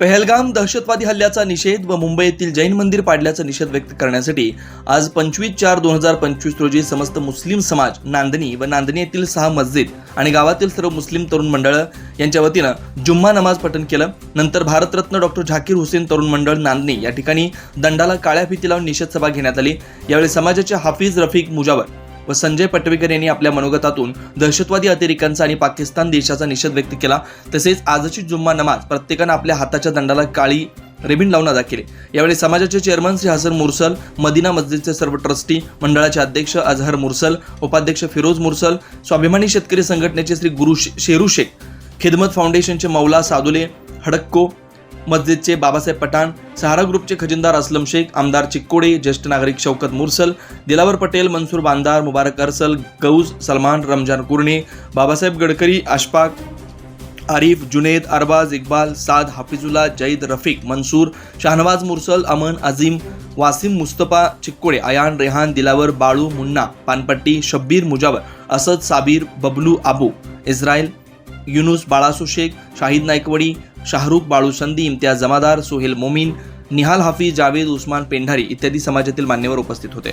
पहलगाम दहशतवादी हल्ल्याचा निषेध व मुंबईतील जैन मंदिर पाडल्याचा निषेध व्यक्त करण्यासाठी आज पंचवीस चार दोन हजार पंचवीस रोजी समस्त मुस्लिम समाज नांदणी व नांदणी येथील सहा मस्जिद आणि गावातील सर्व मुस्लिम तरुण मंडळ यांच्या वतीनं जुम्मा नमाज पठण केलं. नंतर भारतरत्न डॉक्टर झाकीर हुसेन तरुण मंडळ नांदणी या ठिकाणी दंडाला काळ्या फिती लावून निषेध सभा घेण्यात आली. यावेळी समाजाचे हाफिज रफिक मुजावर व संजय पटवेकर यांनी आपल्या मनोगतातून दहशतवादी अतिरेक्यांचा आणि पाकिस्तान देशाचा निषेध व्यक्त केला. तसेच आजची जुम्मा नमाज प्रत्येकानं आपल्या हाताच्या दंडाला काळी रेबिन लावून अदा केले. यावेळी समाजाचे चेअरमन श्री हसन मुरसल मदिना मस्जिदचे सर्व ट्रस्टी मंडळाचे अध्यक्ष अझहर मुरसल उपाध्यक्ष फिरोज मुरसल स्वाभिमानी शेतकरी संघटनेचे श्री गुरु शेरू शेख खिदमत फाउंडेशनचे मौला सादुले हडक्को मस्जिदचे बाबासाहेब पठाण सहारा ग्रुपचे खजिनदार असलम शेख आमदार चिक्कोडे ज्येष्ठ नागरिक शौकत मुरसल दिलावर पटेल मनसूर बांदार मुबारक अरसल गौज सलमान रमजान कुर्णे बाबासाहेब गडकरी अशफाक आरिफ जुनेद अरबाज इक्बाल साद हाफिजुल्ला जईद रफिक मनसूर शाहनवाज मुरसल अमन अझीम वासिम मुस्तफा चिक्कोडे अयान रेहान दिलावर बाळू मुन्ना पानपट्टी शब्बीर मुजावर असद साबीर बबलू आबू इस्रायल युनुस बाळासू शेख शाहिद नायकवडी शाहरुख बाळू संदी इम्तियाज जमादार सोहेल मोमीन निहाल हाफिज जावेद उस्मान पेंढारी इत्यादी समाजातील मान्यवर उपस्थित होते.